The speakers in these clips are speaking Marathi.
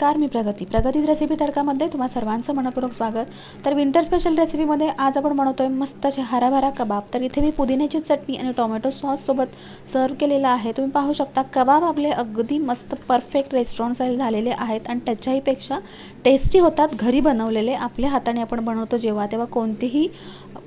नमस्कार मी प्रगती. प्रगतीच रेसिपी तडकामध्ये तुम्हा सर्वांचं मनपूर्वक स्वागत. तर विंटर स्पेशल रेसिपीमध्ये आज आपण बनवतोय मस्त असे हराभरा कबाब. तर इथे मी पुदिन्याची चटणी आणि टोमॅटो सॉससोबत सर्व केलेला आहे. तुम्ही पाहू शकता कबाब आपले अगदी मस्त परफेक्ट रेस्टॉरंट स्टाईल झालेले आहेत आणि त्याच्याहीपेक्षा टेस्टी होतात घरी बनवलेले आपल्या हाताने आपण बनवतो जेव्हा तेव्हा कोणतीही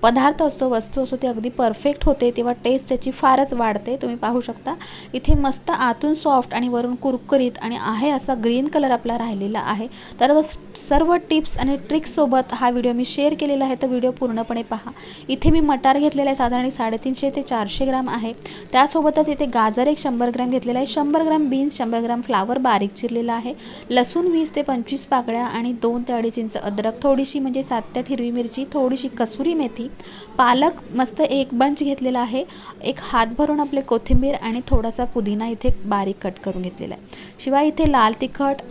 पदार्थ असतो वस्तू असतो ती अगदी परफेक्ट होते तेव्हा टेस्ट त्याची फारच वाढते. तुम्ही पाहू शकता इथे मस्त आतून सॉफ्ट आणि वरून कुरकुरीत आणि आहे असा ग्रीन कलर आपला राहिलेला आहे. तर व सर्व टिप्स आणि ट्रिक्ससोबत हा व्हिडिओ मी शेअर केलेला आहे. तर व्हिडिओ पूर्णपणे पहा. इथे मी मटार घेतलेला आहे. साधारण साडेतीनशे ते चारशे ग्राम आहे. त्यासोबतच इथे गाजर एक शंभर ग्रॅम घेतलेला आहे. शंभर ग्राम बीन्स शंभर ग्राम फ्लावर बारीक चिरलेला आहे. लसूण वीस ते पंचवीस पाकळ्या आणि दोन ते अडीच इंच अद्रक थोडीशी म्हणजे सात ते हिरवी मिरची थोडीशी कसुरी मेथी पालक मस्त एक बंच घेतलेला आहे. एक हात भरून आपले कोथिंबीर आणि थोडासा पुदिना इथे बारीक कट करून घेतलेला आहे. शिवाय इथे लाल तिखट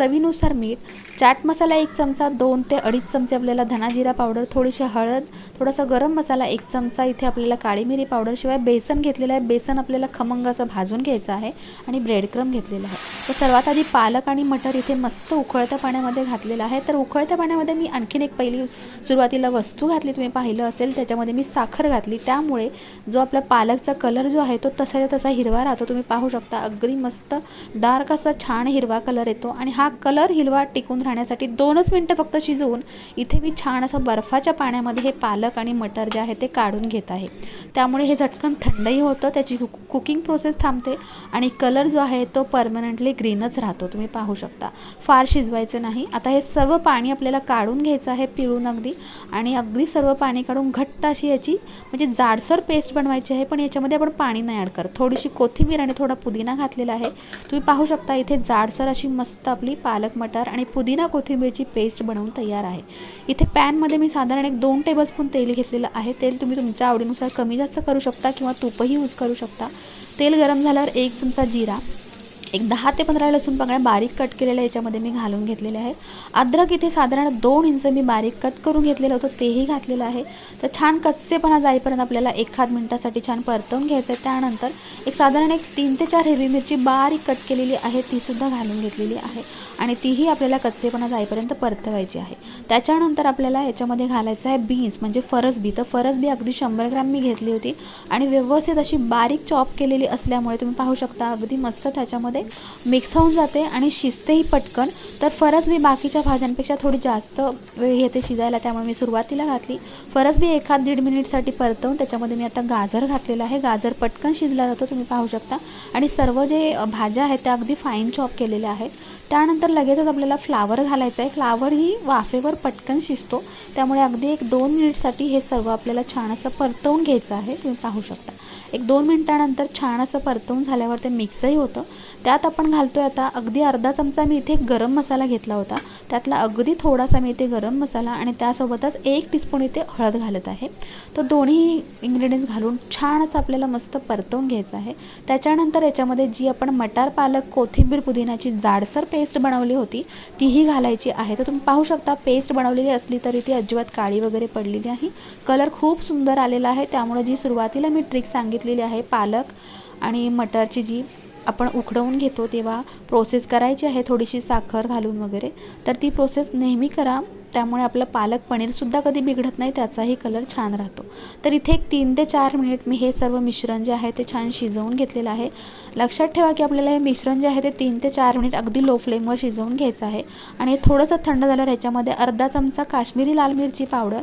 चवीनुसार मीठ चाट मसाला एक चमचा दोन ते अडीच चमचे आपल्याला धना जिरा पावडर थोडीशी हळद थोडासा गरम मसाला एक चमचा इथे आपल्याला काळी मिरी पावडर शिवाय बेसन घेतलेलं आहे. बेसन आपल्याला खमंग असं भाजून घ्यायचं आहे आणि ब्रेड क्रम घेतलेला आहे. तर सर्वात आधी पालक आणि मटर इथे मस्त उकळत्या पाण्यामध्ये घातलेलं आहे. तर उकळत्या पाण्यामध्ये मी आणखीन एक पहिली सुरुवातीला वस्तू घातली तुम्ही पाहिलं असेल त्याच्यामध्ये मी साखर घातली. त्यामुळे जो आपला पालकचा कलर जो आहे तो तसा तसा हिरवा राहतो. तुम्ही पाहू शकता अगदी मस्त डार्क असा छान हिरवा कलर येतो. आणि हा कलर हिरवा टिकून राहण्यासाठी दोनच मिनटं फक्त शिजवून इथे मी छान असं बर्फाच्या पाण्यामध्ये हे पालक आणि मटर जे आहे ते काढून घेत आहे. त्यामुळे हे झटकन थंडही होतं त्याची कुक कुकिंग प्रोसेस थांबते आणि कलर जो आहे तो परमनंटली ग्रीनच राहतो तुम्ही पाहू शकता. फार शिजवायचं नाही. आता हे सर्व पाणी आपल्याला काढून घ्यायचं आहे पिळून अगदी आणि अगदी सर्व पाणी काढून घट्ट अशी याची म्हणजे जाडसर पेस्ट बनवायची आहे पण याच्यामध्ये आपण पाणी नाही ॲड करत. थोडीशी कोथिंबीर आणि थोडा पुदिना घातलेला आहे. तुम्ही पाहू शकता इथे जाडसर अशी मस्त आपली पालक मटार आणि पुदिना कोथिंबीरची पेस्ट बनवून तयार आहे. इथे पॅनमध्ये मी साधारण एक दोन टेबलस्पून तेल तेल घेतलेलं आहे. तेल तुम्ही तुमच्या आवडीनुसार कमी जास्त करू शकता किंवा तूपही यूज करू शकता. तेल गरम झाल्यावर एक चमचा जिरा. एक दहा ते पंधरा लसूण पाकळ्या बारीक कट केलेल्या याच्यामध्ये मी घालून घेतलेले आहे. अद्रक इथे साधारण दोन इंच मी बारीक कट करून घेतलेलं होतं तेही घातलेलं आहे. तर छान कच्चेपणा जाईपर्यंत आपल्याला एखाद मिनटासाठी छान परतवून घ्यायचं आहे. त्यानंतर एक साधारण एक तीन ते चार हिरवी मिरची बारीक कट केलेली आहे तीसुद्धा घालून घेतलेली आहे. आणि तीही आपल्याला कच्चेपणा जाईपर्यंत परतवायची आहे. त्याच्यानंतर आपल्याला याच्यामध्ये घालायचं आहे बीन्स म्हणजे फरसबी. तर फरसबी अगदी शंभर ग्रॅम मी घेतली होती. आणि व्यवस्थित अशी बारीक चॉप केलेली असल्यामुळे तुम्ही पाहू शकता अगदी मस्त त्याच्यामध्ये मिक्स होऊन जाते आणि शिजतेही पटकन. तर फरसबी बाकीच्या भाज्यांपेक्षा थोडी जास्त वेळ घेते शिजायला त्यामुळे मी सुरुवातीला घातली. फरसबी एखाद दीड मिनिटसाठी परतवून त्याच्यामध्ये मी आता गाजर घातलेला आहे. गाजर पटकन शिजला जातो तुम्ही पाहू शकता. आणि सर्व जे भाज्या आहेत त्या अगदी फाईन चॉप केलेल्या आहेत. त्यानंतर लगेचच आपल्याला फ्लावर घालायचं आहे. फ्लावर ही वाफेवर पटकन शिजतो. त्यामुळे अगदी एक दोन मिनिटसाठी हे सर्व आपल्याला छान असं परतवून घ्यायचं आहे. तुम्ही पाहू शकता. एक दोन मिनटानंतर छान असं परतवून झाल्यावर ते मिक्सही होतं. त्यात आपण घालतोय आता अगदी अर्धा चमचा मी इथे गरम मसाला घेतला होता. त्यातला अगदी थोडासा मी इथे गरम मसाला आणि त्यासोबतच एक टीस्पून इथे हळद घालत आहे. तर दोन्ही इंग्रेडियंट्स घालून छान असं आपल्याला मस्त परतवून घ्यायचं आहे. त्याच्यानंतर याच्यामध्ये जी आपण मटार पालक कोथिंबीर पुदिन्याची जाडसर पेस्ट बनवली होती तीही घालायची आहे. तर तुम्ही पाहू शकता पेस्ट बनवलेली असली तरी ती अजिबात काळी वगैरे पडलेली नाही. कलर खूप सुंदर आलेला आहे. त्यामुळे जी सुरुवातीला मी ट्रिक सांगितली सांगितलेली आहे पालक आणि मटरची जी आपण उकडवून घेतो तेव्हा प्रोसेस करायची आहे थोडीशी साखर घालून वगैरे. तर ती प्रोसेस नेहमी करा. त्यामुळे आपलं पालक पनीरसुद्धा कधी बिघडत नाही त्याचाही कलर छान राहतो. तर इथे एक तीन ते चार मिनिट मी हे सर्व मिश्रण जे आहे ते छान शिजवून घेतलेलं आहे. लक्षात ठेवा की आपल्याला हे मिश्रण जे आहे ते तीन ते चार मिनिट अगदी लो फ्लेमवर शिजवून घ्यायचं आहे. आणि हे थोडंसं थंड झाल्यावर ह्याच्यामध्ये अर्धा चमचा काश्मीरी लाल मिरची पावडर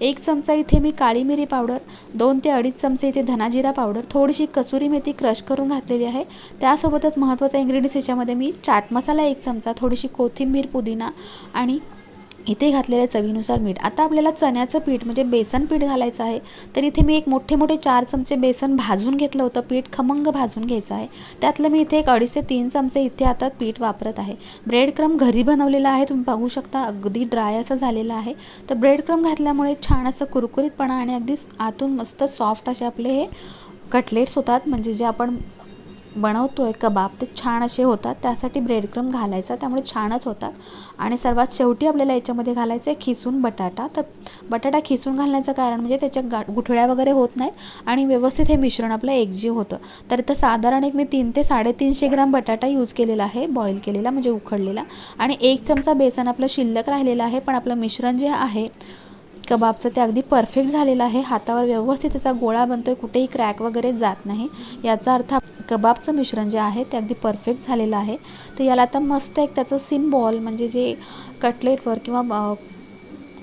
एक चमचा इथे मी काळी मिरी पावडर दोन ते अडीच चमचे इथे धनाजिरा पावडर थोडीशी कसुरी मेथी क्रश करून घातलेली आहे. त्यासोबतच महत्त्वाचा इन्ग्रेडियंट्स याच्यामध्ये मी चाट मसाला एक चमचा थोडीशी कोथिंबीर पुदिना आणि इथे घातलेलं चवीनुसार मीठ. आता आपल्याला चण्याचं पीठ म्हणजे बेसन पीठ घालायचं आहे. तर इथे मी एक मोठे मोठे चार चमचे बेसन भाजून घेतलं होतं. पीठ खमंग भाजून घ्यायचं आहे. त्यातलं मी इथे एक अडीच ते तीन चमचे इथे आता पीठ वापरत आहे. ब्रेड क्रम घरी बनवलेला आहे. तुम्ही बघू शकता अगदी ड्राय असं झालेलं आहे. तर ब्रेड क्रम घातल्यामुळे छान असं कुरकुरीतपणा आणि अगदी आतून मस्त सॉफ्ट असे आपले हे कटलेट्स होतात. म्हणजे जे आपण बनवतो आहे कबाब ते छान असे होतात त्यासाठी ब्रेड क्रम घालायचा त्यामुळे छानच होतात. आणि सर्वात शेवटी आपल्याला याच्यामध्ये घालायचं आहे खिसून बटाटा. तर बटाटा खिसून घालण्याचं कारण म्हणजे त्याच्या गा गुठळ्या वगैरे होत नाहीत आणि व्यवस्थित हे मिश्रण आपलं एकजीव होतं. तर इथं साधारण एक मी तीन ते साडेतीनशे ग्राम बटाटा यूज केलेला आहे बॉईल केलेला म्हणजे उखडलेला. आणि एक चमचा बेसन आपलं शिल्लक राहिलेलं आहे पण आपलं मिश्रण जे आहे कबाबचं ते अगदी परफेक्ट झालेलं आहे. हातावर व्यवस्थित त्याचा गोळा बनतो आहे कुठेही क्रॅक वगैरे जात नाही. याचा अर्थ कबाबचं मिश्रण जे आहे ते अगदी परफेक्ट झालेलं आहे. तर याला आता मस्त एक त्याचं सिम्बॉल म्हणजे जे कटलेटवर किंवा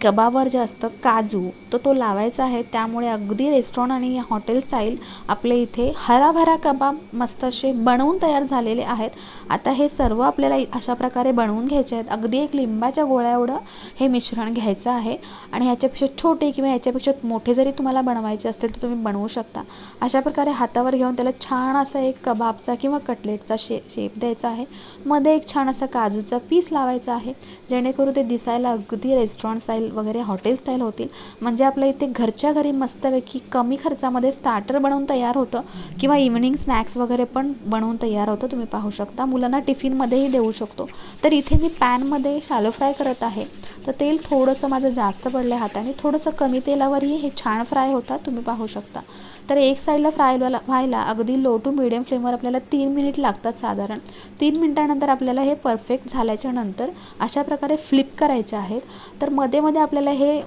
कबाबवर जे असतं काजू तर तो लावायचा आहे. त्यामुळे अगदी रेस्टॉरंट आणि हॉटेल स्टाईल आपले इथे हराभरा कबाब मस्त असे बनवून तयार झालेले आहेत. आता हे सर्व आपल्याला अशा प्रकारे बनवून घ्यायचे आहेत. अगदी एक लिंबाच्या गोळ्या एवढं हे मिश्रण घ्यायचं आहे. आणि ह्याच्यापेक्षा छोटे किंवा ह्याच्यापेक्षा मोठे जरी तुम्हाला बनवायचे असतील तर तुम्ही बनवू शकता. अशा प्रकारे हातावर घेऊन त्याला छान असा एक कबाबचा किंवा कटलेटचा शे शेप द्यायचा आहे. मध्ये एक छान असा काजूचा पीस लावायचा आहे. जेणेकरून ते दिसायला अगदी रेस्टॉरंट स्टाईल वगैरे हॉटेल स्टाईल होतील. म्हणजे आपल्या इथे घरच्या घरी मस्तपैकी कमी खर्चामध्ये स्टार्टर बनवून तयार होतं किंवा इव्हनिंग स्नॅक्स वगैरे पण बनवून तयार होतं. तुम्ही पाहू शकता. मुलांना टिफिनमध्येही देऊ शकतो. तर इथे मी पॅनमध्ये शालो फ्राय करत आहे. तर तेल थोडंसं माझं जास्त पडलं हाताने. थोडंसं कमी तेलावरही हे छान फ्राय होतात तुम्ही पाहू शकता. तर एक साईडला फ्राय व्हायला व्हायला अगदी लो टू मिडियम फ्लेमवर आपल्याला तीन मिनिट लागतात साधारण. तीन मिनटानंतर आपल्याला हे परफेक्ट झाल्याच्यानंतर अशा प्रकारे फ्लिप करायचे आहेत. तर मध्ये मध्ये आपल्याला हे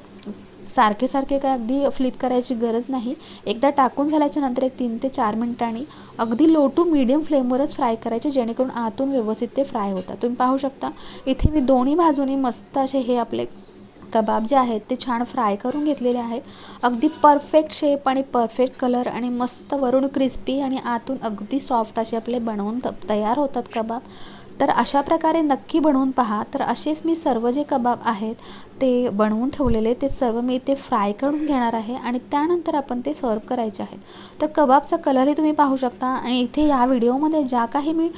सारखे सारखे काय अगदी फ्लिप करायची गरज नाही. एकदा टाकून झाल्याच्यानंतर एक तीन ते चार मिनिटांनी अगदी लो टू मीडियम फ्लेमवरच फ्राय करायचे जेणेकरून आतून व्यवस्थित ते फ्राय होतात. तुम्ही पाहू शकता इथे मी दोन्ही बाजूनी मस्त असे हे आपले कबाब जे आहेत ते छान फ्राय करून घेतलेले आहेत अगदी परफेक्ट शेप आणि परफेक्ट कलर आणि मस्त वरून क्रिस्पी आणि आतून अगदी सॉफ्ट असे आपले बनवून त तयार होतात कबाब. तर अशा प्रकारे नक्की बनवून पहा. तर असेच मी सर्व जे कबाब आहेत ते बनवून ठेवलेले ते सर्व मी इथे फ्राय करून घेणार आहे आणि त्यानंतर आपण ते सर्व करायचे आहेत. तर कबाबचा कलरही तुम्ही पाहू शकता आणि इथे या व्हिडिओमध्ये ज्या काही मी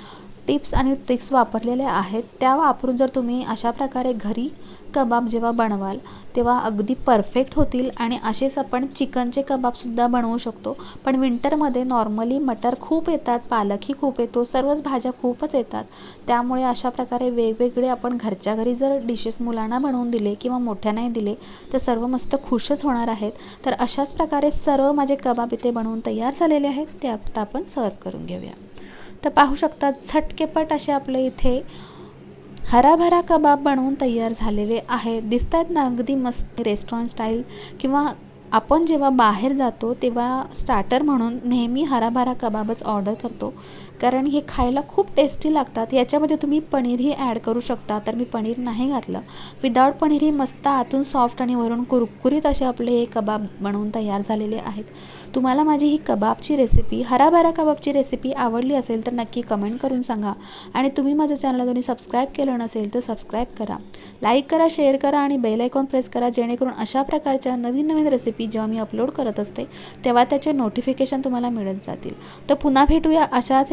टिप्स आणि ट्रिक्स वापरलेल्या आहेत त्या वापरून जर तुम्ही अशा प्रकारे घरी कबाब जेव्हा बनवाल तेव्हा अगदी परफेक्ट होतील आणि असेच आपण चिकनचे कबाबसुद्धा बनवू शकतो. पण विंटरमध्ये नॉर्मली मटर खूप येतात पालकही खूप येतो सर्वच भाज्या खूपच येतात. त्यामुळे अशा प्रकारे वेगवेगळे आपण घरच्या घरी जर डिशेस मुलांना बनवून दिले किंवा मोठ्यांनाही दिले तर सर्व मस्त खुशच होणार आहेत. तर अशाच प्रकारे सर्व माझे कबाब इथे बनवून तयार झालेले आहेत ते आता आपण सर्व करून घेऊया. तर पाहू शकता झटकेपट असे आपले इथे हराभरा कबाब बनवून तयार झालेले आहेत दिसत आहेत ना अगदी मस्त रेस्टॉरंट स्टाईल किंवा आपण जेव्हा बाहेर जातो तेव्हा स्टार्टर म्हणून नेहमी हराभरा कबाबच ऑर्डर करतो. कारण हे खायला खूप टेस्टी लागतात. याच्यामध्ये तुम्ही पनीरही ॲड करू शकता. तर मी पनीर नाही घातलं. विदाऊट पनीरही मस्त आतून सॉफ्ट आणि वरून कुरकुरीत असे आपले हे कबाब बनवून तयार झालेले आहेत. तुम्हाला माझी ही कबाबची रेसिपी हराभरा कबाबची रेसिपी आवडली असेल तर नक्की कमेंट करून सांगा. आणि तुम्ही माझ्या चॅनलला तुम्ही सबस्क्राईब केलं नसेल तर सबस्क्राईब करा. लाईक करा शेअर करा आणि बेल आयकॉन प्रेस करा जेणेकरून अशा प्रकारच्या नवीन नवीन रेसिपी जेव्हा मी अपलोड करत असते तेव्हा त्याचे नोटिफिकेशन तुम्हाला मिळत जातील. तर पुन्हा भेटूया अशाच